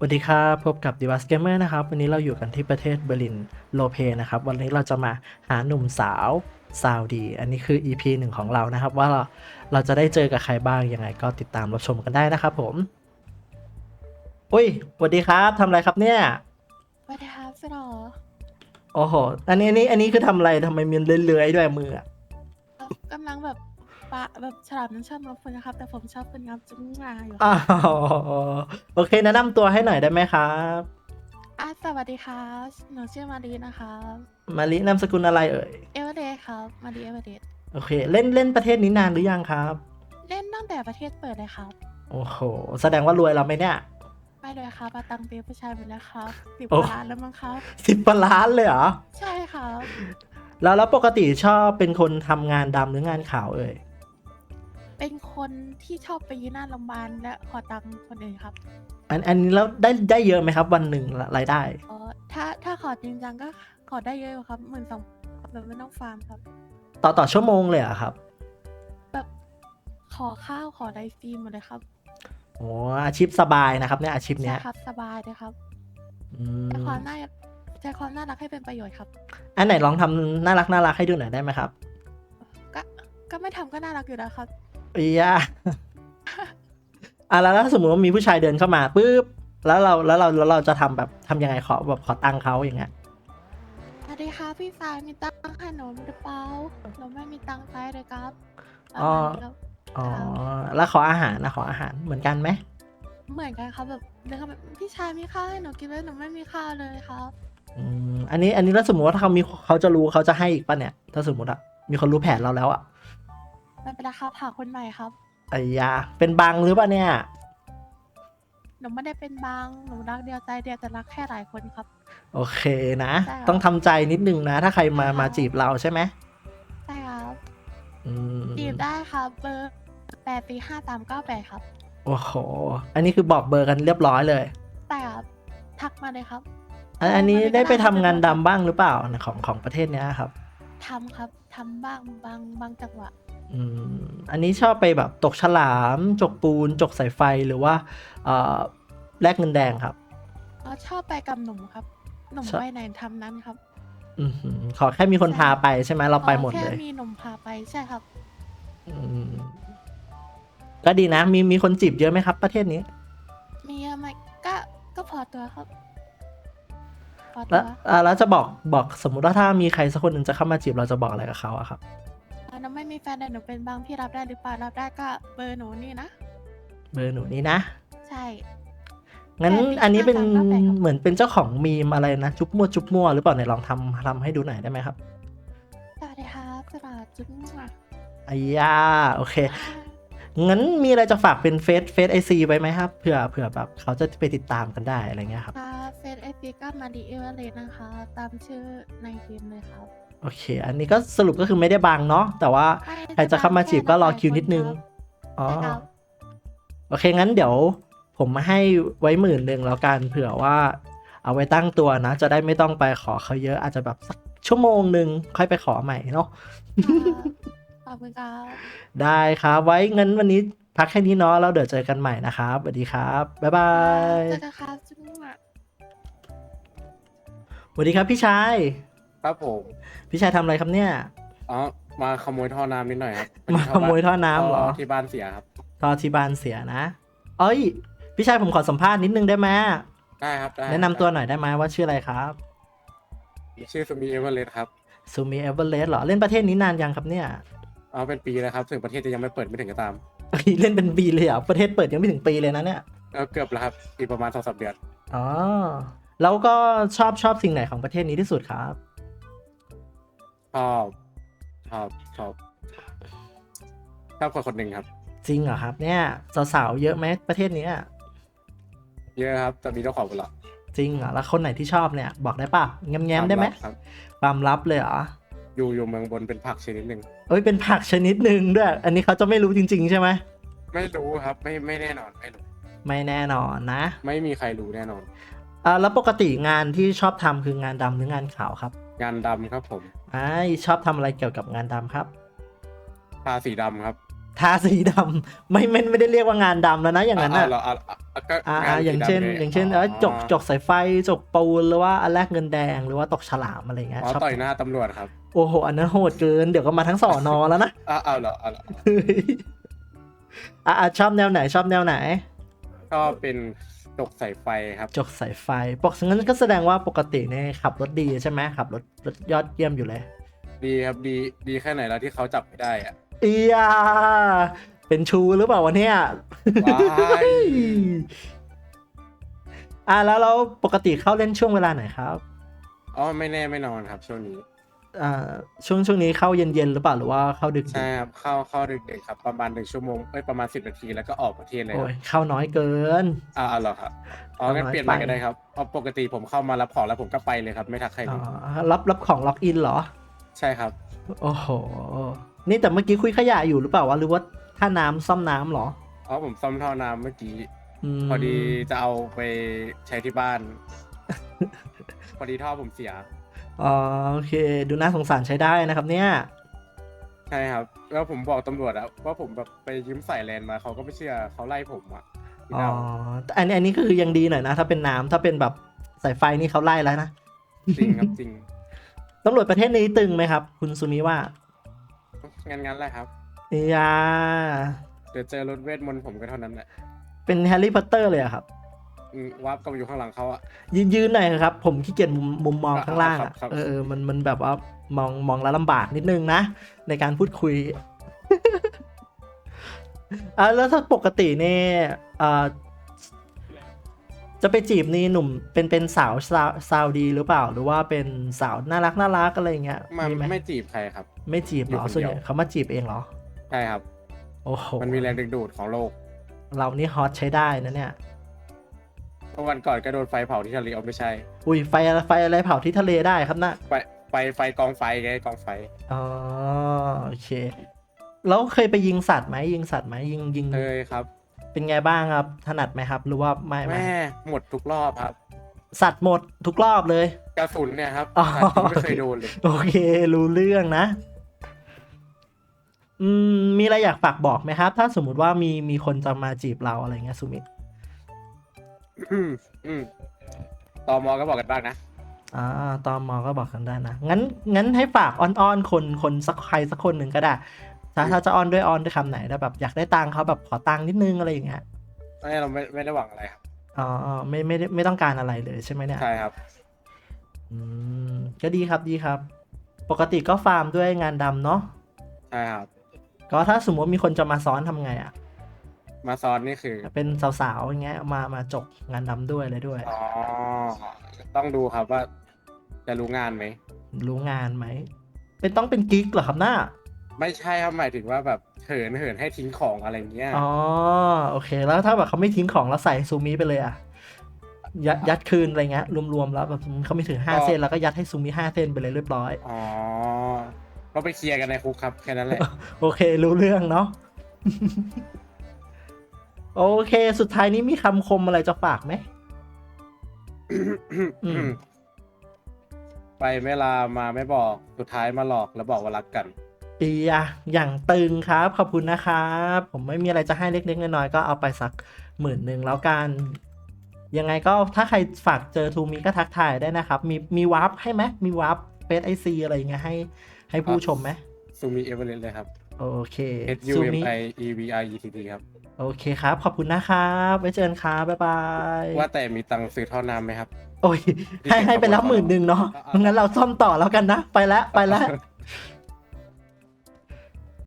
สวัสดีครับพบกับ d ิวัสเกมเมอร์นะครับ วันนี้เราอยู่กันที่ประเทศเบอร์ลินโลเปนะครับ วันนี้เราจะมาหาหนุ่มสาวซาวดี อันนี้คือ EP หนึ่งของเรานะครับ ว่าเราเราจะได้เจอกับใครบ้าง ยังไงก็ติดตามรับชมกันได้นะครับผม อุ้ยสวัสดีครับทำอะไรครับเนี่ยสวัสดีครับพี่หรอโอ้โหอันนี้อันนี้อันนี้คือทำอะไรทำไมมีเลื้อยๆด้วยมืออะกำลังแบบ ปะแบบฉลามนั้นชอบงับคนนะครับ แต่ผมชอบคนงับจุ้งงาอยู่อ้าวโอเคแนะนำตัวให้หน่อยได้ไหมครับ อะสวัสดีครับหนูชื่อมารีนะคะมาลินามสกุลอะไรเอ่ย เอเวอเดย์ครับ มารีเอเวอเดย์โอเค เล่นเล่นประเทศนี้นานหรือยังครับ เล่นตั้งแต่ประเทศเปิดเลยครับ โอ้โห แสดงว่ารวยเราไหมเนี่ยไม่เลยครับมาตังเปียผู้ชายหมดแล้วครับสิบโอ้ ล้านแล้วมั้งครับ สิบล้านเลยเหรอ ใช่ครับ แล้วแล้วปกติชอบเป็นคนทำงานดำหรืองานขาวเอ่ย เป็นคนที่ชอบไปยืนหน้าโรงพยาบาลและขอตังค์คนอื่นครับอันอันนี้แล้วได้ได้เยอะไหมครับ วันหนึ่งรายได้อ๋อถ้าถ้าขอจริงจังก็ขอได้เยอะอยู่ครับหมื่นสองแบบไม่ต้องฟาร์มครับ ต่อต่อชั่วโมงเลยเหรอะครับแบบขอข้าวขอไดฟรีหมดเลยครับโอ้อาชีพสบายนะครับเนี่ยอาชีพเนี้ยใช่ครับสบายเลยครับอืมใช้ความน่าใช้ความน่ารักให้เป็นประโยชน์ครับ อันไหนลองทำน่ารักน่ารักให้ดูหน่อยได้ไหมครับ ก็ก็ไม่ทำก็น่ารักอยู่แล้วครับ อียาอะแล้วถ้าสมมติว่ามีผู้ชายเดินเข้ามาปุ๊บแล้วเราแล้วเราแล้วเราจะทำแบบทำยังไงขอแบบขอตังค์เขาอย่างเงี้ยสวัสดีครับพี่สายมีตังค์ให้หนูหรือเปล่าหนูไม่มีตังค์ใช้เลยครับประอ๋อมาณนี้ครับอ๋อแล้วขออาหารนะขออาหารเหมือนกันไหมเหมือนกันครับแบบเดินเข้าไปพี่ชายมีข้าวให้หนูกินไหมหนูไม่มีข้าวเลยครับอืมอันนี้อันนี้แล้วสมมติว่าถ้าเขามีเขาจะรู้เขาจะให้อีกป่ะเนี่ย ถ้าสมมติอะมีคนรู้แผนเราแล้วอะ ไม่เป็นไรครับหาคนใหม่ครับ ไอ้ยาเป็นบังหรือเปล่าเนี่ย หนูไม่ได้เป็นบาง หนูรักเดียวใจเดียวแต่รักแค่หลายคนครับ โอเคนะ ใช่ครับต้องทำใจนิดนึงนะ ถ้าใครมาใช่ครับมาจีบเราใช่ไหมใช่ครับอืมจีบได้ครับเบอร์แปดปีห้าสามเก้าแปดครับโอ้โห อันนี้คือบอกเบอร์กันเรียบร้อยเลยแต่ครับทักมาเลยครับ อันอันนี้ไม่ได้ได้ไปก็ได้ทำงานไม่เป็นไรดำบ้างหรือเปล่าของของประเทศเนี้ยครับ ทำครับ ทำบ้างบางบางจังหวะ อืมอันนี้ชอบไปแบบตกฉลาม จกปูน จกสายไฟหรือว่าเอ่อแลกเงินแดงครับเราชอบไปกับหนุ่มครับ หนุ่มชอบไปไหนทำนั้นครับอือหือขอแค่มีคนพาไปใช่ไหมเราไปหมดแค่เลยมีหนุ่มพาไปใช่ครับอืมก็ดีนะ มีมีคนจีบเยอะไหมครับ ประเทศนี้ มีเยอะไหมก็ก็พอตัวครับพอตัแล้ววอ่าแล้วจะบอกบอกสมมุติว่าถ้ามีใครสักคนหนึ่งจะเข้ามาจีบเราจะบอกอะไรกับเขาอะครับ อะหนูไม่มีแฟนแต่หนูเป็นบางพี่รับได้หรือเปล่ารับได้ก็เบอร์หนูนี่นะ เบอร์หนูนี่นะ ใช่ งั้นแปดปีอันนี้เป็นห้าสามเก้าแปดครับ เหมือนเป็นเจ้าของมีมอะไรนะ จุ๊บมั่วจุ๊บมั่วหรือเปล่าไหนลองทำทำให้ดูหน่อยได้ไหมครับสวัสดีครับสวัสดีจุ๊บมั่วอายาโอเค งั้นมีอะไรจะฝากเป็นเฟซเฟซไอซีไว้ไหมครับเผื่อเผื่อแบบเขาจะไปติดตามกันได้อะไรเงี้ยครับ ครับเฟซไอซีก็มาดีเอเวอเรสนะคะ ตามชื่อในเกมเลยครับ โอเค อันนี้ก็สรุปก็คือไม่ได้บังเนาะแต่ว่าใครจะเข้ามาจีบก็รอคิวนิดนึงอ๋อใช่ครับโอเคงั้นเดี๋ยว ผมมาให้ไว้หมื่นหนึ่งแล้วกันเผื่อว่า เอาไว้ตั้งตัวนะ จะได้ไม่ต้องไปขอเขาเยอะอาจจะแบบสักชั่วโมงหนึ่งค่อยไปขอใหม่เนาะขอบคุณครับได้ครับไว้งั้นวันนี้พักแค่นี้เนาะแล้วเดี๋ยวเจอกันใหม่นะครับสวัสดีครับบ๊ายบายเจอกันครับจุ๊บมั่วสวัสดีครับพี่ชาย ครับผมพี่ชายทำอะไรครับเนี่ย อ๋อมาขโมยท่อน้ำนิดหน่อยครับมาขโมยท่อน้ำเหรอท่ที่บ้านเสียครับตอนที่บ้านเสียนะ เอ้ย พี่ชายผมขอสัมภาษณ์นิดนึงได้ไหมได้ครับได้แนะนำตัวหน่อยได้ไหมว่าชื่ออะไรครับชื่อสมีเอเวอร์เรสต์ครับซูมีเอเวอร์เรสเหรอเล่นประเทศนี้นานยังครับเนี่ยอ๋อเป็นปีแล้วครับถึงประเทศจะยังไม่เปิดไม่ถึงก็ตามเอ้ยเล่นเป็นปีเลยเหรอประเทศเปิดยังไม่ถึงปีเลยนะเนี่ยเออเกือบแล้วครับอีกประมาณสองสามเดือนอ๋อแล้วก็ชอบชอบสิ่งไหนของประเทศนี้ที่สุดครับ ชอบชอบชอบชอบคนคนหนึ่งครับ จริงเหรอครับ เนี่ยสาวๆเยอะไหมประเทศเนี้ยเยอะครับแต่มีเจ้าของหมดละจริงเหรอแล้วคนไหนที่ชอบเนี่ยบอกได้ป่ะแง้มๆได้ไหมครับความลับเลยเหรออยู่อยู่เมืองบนเป็นผักชนิดหนึ่งเอ้ยเป็นผักชนิดหนึ่งด้วย อันนี้เขาจะไม่รู้จริง ๆ ใช่ไหมไม่รู้ครับ ไม่ไม่แน่นอนไม่รู้ไม่แน่นอนนะ ไม่มีใครรู้แน่นอนอ่าแล้วปกติงานที่ชอบทำคืองานดำหรืองานขาวครับ งานดำครับผม ไอ้ายชอบทำอะไรเกี่ยวกับงานดำครับ ทาสีดำครับททาสีดำไม่ไม่ไม่ได้เรียกว่างานดำแล้วนะอย่างนั้นอะอะเหรออะอะอะก็อ่างอ่านอย่างเช่นสีดำลอย่างเช่นเออจกจกสายไฟจกปูนหรือว่าอันแรกเงินแดงหรือว่าตกฉลามอะไรเงี้ยอ๋อชอบต่อยหน้าตำรวจครับโอ้โหอันนั้นโหดเกินเดี๋ยวก็มาทั้งสอนอแล้วนะอะเอาเหรอเอาเหรออะอะชอบแนวไหนชอบแนวไหนก็เป็น จกสายไฟครับจกสายไฟปกงั้นก็แสดงว่าปกติเนี่ยขับรถดีใช่ไหมขับรถรถยอดเยี่ยมอยู่เลยดีครับดีดีแค่ไหนแล้วที่เขาจับไม่ได้อะเอียเป็นชูหรือเปล่าวะเนี่ยว้ายอะแล้วเราปกติเข้าเล่นช่วงเวลาไหนครับอ๋อไม่แน่ไม่นอนครับช่วงนี้ อ่าช่วงช่วงนี้เข้าเย็นๆหรือเปล่าหรือว่าเข้าดึกๆใช่ครับเข้าเข้าดึกๆครับ ประมาณหนึ่งชั่วโมงเอ้ยประมาณสิบนาทีแล้วก็ออกประเทศเลยคโอ้รับยเข้าน้อยเกิน อ่าเอาเหรอครับอ๋องั้นเอาน้อยเปลี่ยนใหม่ไป ก็ได้ครับเพราะปกติผมเข้ามารับของแล้วผมก็ไปเลยครับ ไม่ทักใครเลอ๋อยรับรับของล็อกอินเหรอ ใช่ครับ โอ้โห นี่แต่เมื่อกี้คุยขยะอยู่หรือเปล่าวะหรือว่าท่าน้ำซ่อมน้ำเหรออ๋อผมซ่อมท่อน้ำเมื่อกี้ มพอดีจะเอาไปใช้ที่บ้าน พอดีท่อผมเสีย อ๋อโอเค ดูน่าสงสารใช้ได้นะครับ เนี่ยใช่ครับ แล้วผมบอกตำรวจอะว่าผมแบบไปยืมสายแลนมาเขาก็ไม่เชื่อเขาไล่ผมอะที่อ๋อเราแต่อันนี้อันนี้ก็คือยังดีหน่อยนะ ถ้าเป็นน้ำถ้าเป็นแบบสายไฟนี่เขาไล่แล้วนะจริงครับจริงตำรวจประเทศนี้ตึงไหมครับ คุณซูมิว่างั้นงั้นๆแหละครับเอียเดี๋ยวเจอรถเวทมนต์ผมก็เท่านั้นแหละเป็นแฮร์รี่พอตเตอร์เลยอะครับ อืมวาร์ปก็มาอยู่ข้างหลังเขาอะ ยืนยืนหน่อยครับ ผมขี้เกียจมุมมุมมองข้างล่างครัอะบครับ เออเออมันมันแบบว่ามองมองแล้วลำบากนิดนึงนะ ในการพูดคุย อ่าแล้วถ้าปกติเนี่ยอ่าจะไปจีบนี่หนุ่มเป็นเป็นสาวซาวซาวดีหรือเปล่า หรือว่าเป็นสาวน่ารักน่ารักอะไรอย่างเงี้ยมามีไหมไม่จีบใครครับ ไม่จีบเหรออยู่คนเดียว ส่วนใหญ่เขามาจีบเองเหรอ ใช่ครับ โอ้โหมันมีแรงดึงดูดของโลก เรานี่ฮอตใช้ได้นะเนี่ยเมื่ อวันก่อนก็โดนไฟเผาที่ทะเลเอาไม่ใช่ อุ้ยไฟอะไรไฟอะไรเผาที่ทะเลได้ครับนะไฟไฟไฟกองไฟไงกองไฟ อ๋อโอเค แล้วเคยไปยิงสัตว์ไหมยิงสัตว์ไหมยิงยิงเคยครับ เป็นไงบ้างครับ ถนัดไหมครับ หรือว่าไม่ไม่แม่หมดทุกรอบครับ สัตว์หมดทุกรอบเลยกระสุนเนี่ยครับอ๋อสัตว์ที่ไม่เคยโดนเลยโอเค รู้เรื่องนะอืมมีอะไรอยากฝากบอกไหมครับ ถ้าสมมุติว่ามีมีคนจะมาจีบเราอะไรเงี้ยสุมิต อืมอืมตอมอก็บอกกันบ้างนะ อ่าตอมอก็บอกกันได้นะ งั้น งั้นให้ฝากอ้อนๆ คนคนสักใครสักคนหนึ่งก็ได้ ถ้าถ้าจะอ้อนด้วยอ้อนด้วยคำไหนถ้าแบบอยากได้ตังค์เขาแบบขอตังค์นิดนึงอะไรอย่างเงี้ย ไม่เราไม่ไม่ได้หวังอะไรครับอ๋ออ๋อไม่ไม่ได้ไม่ต้องการอะไรเลยใช่ไหมเนี่ย ใช่ครับ อืม ก็ดีครับดีครับ ปกติก็ฟาร์มด้วยงานดำเนาะ ใช่ครับ ก็ถ้าสมมติมีคนจะมาซ้อนทำไงอะ่ะ มาซ้อนนี่คือ เป็นสาวๆอย่างเงี้ยมามาจกงานดำด้วยเลยด้วย อ๋อ ต้องดูครับว่า จะรู้งานไหม รู้งานไหม เป็นต้องเป็นกิ๊กเหรอครับหน้า ไม่ใช่ครับหมายถึงว่าแบบเหินเหินให้ทิ้งของอะไรเงี้ย อ๋อ โอเค แล้วถ้าแบบเขาไม่ทิ้งของแล้วใส่ซูมิไปเลยอะยัดยัดคืนอะไรเงี้ย รวมๆแล้วแบบเขาไม่ถึงห้าเส้นแล้วก็ยัดให้ซูมิห้าเส้นไปเลยเรียบร้อย อ๋อก็ไปเคลียร์กันในคุกครับแค่นั้นแหละ โอเค รู้เรื่องเนาะ โอเค สุดท้ายนี้มีคำคมอะไรจะฝากไหม อืม ไปไม่ลามาไม่บอกสุดท้ายมาหลอกแล้วบอกว่ารักกันเอียอย่างตึงครับ ขอบคุณนะครับ ผมไม่มีอะไรจะให้เล็กๆน้อยๆก็เอาไปสักหมื่นหนึ่งแล้วกัน ยังไงก็ถ้าใครฝากเจอทูมีก็ทักทายได้นะครับ มีมีวาร์ปให้ไหมมีวาร์ปเฟซไอซีอะไรอย่างเงี้ยให้ ให้ผู้ชมไหม ซูมีเอเวอเรสต์เลยครับ โอเค H U ซู M มิ I E V I E T T ครับ โอเคครับ ขอบคุณนะครับ ไว้เจอกันครับ บ๊ายบาย ว่าแต่มีตังค์ซื้อท่อน้ำไหมครับ โอ้ย ให้ให้ไปแล้วหมื่นหนึ่งเนาะงั้นเราซ่อมต่อแล้วกันนะ ไปแล้วไปแล้ว